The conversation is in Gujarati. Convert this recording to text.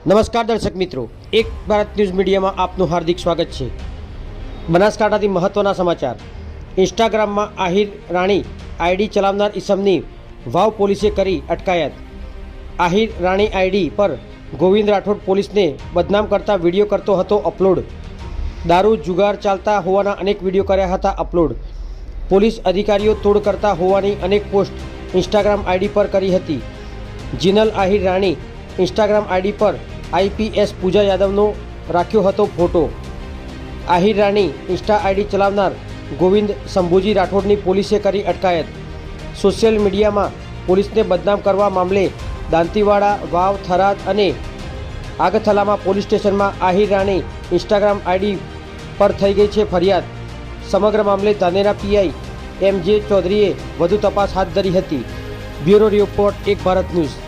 નમસ્કાર દર્શક મિત્રો, એક ભારત ન્યૂઝ મીડિયામાં આપનું હાર્દિક સ્વાગત છે. બનાસકાંઠાથી મહત્ત્વના સમાચાર. ઇન્સ્ટાગ્રામમાં આહિર રાણી આઈડી ચલાવનાર ઈસમની વાવ પોલીસે કરી અટકાયત. આહિર રાણી આઈડી પર ગોવિંદ રાઠોડ પોલીસને બદનામ કરતા વીડિયો કરતો હતો અપલોડ. દારૂ જુગાર ચાલતા હોવાના અનેક વીડિયો કર્યા હતા અપલોડ. પોલીસ અધિકારીઓ તોડ કરતા હોવાની અનેક પોસ્ટ ઇન્સ્ટાગ્રામ આઈડી પર કરી હતી. જિનલ આહિર રાણી ઇન્સ્ટાગ્રામ આઈડી પર આઈપીએસ પૂજા યાદવનો રાખ્યો હતો photo. Ahir Rani insta ID ચલાવનાર ગોવિંદ શંભુજી રાઠોડની પોલીસે કરી અટકાયત. સોશિયલ મીડિયામાં પોલીસને બદનામ કરવા મામલે દાંતીવાડા, વાવ, થરાદ અને આગથલામાં પોલીસ સ્ટેશનમાં આહિર રાણી ઇન્સ્ટાગ્રામ આઈડી પર થઈ ગઈ છે ફરિયાદ. સમગ્ર મામલે ધાનેરા પીઆઈ એમ જે ચૌધરીએ વધુ તપાસ હાથ ધરી હતી. બ્યુરો રિપોર્ટ એક ભારત ન્યૂઝ.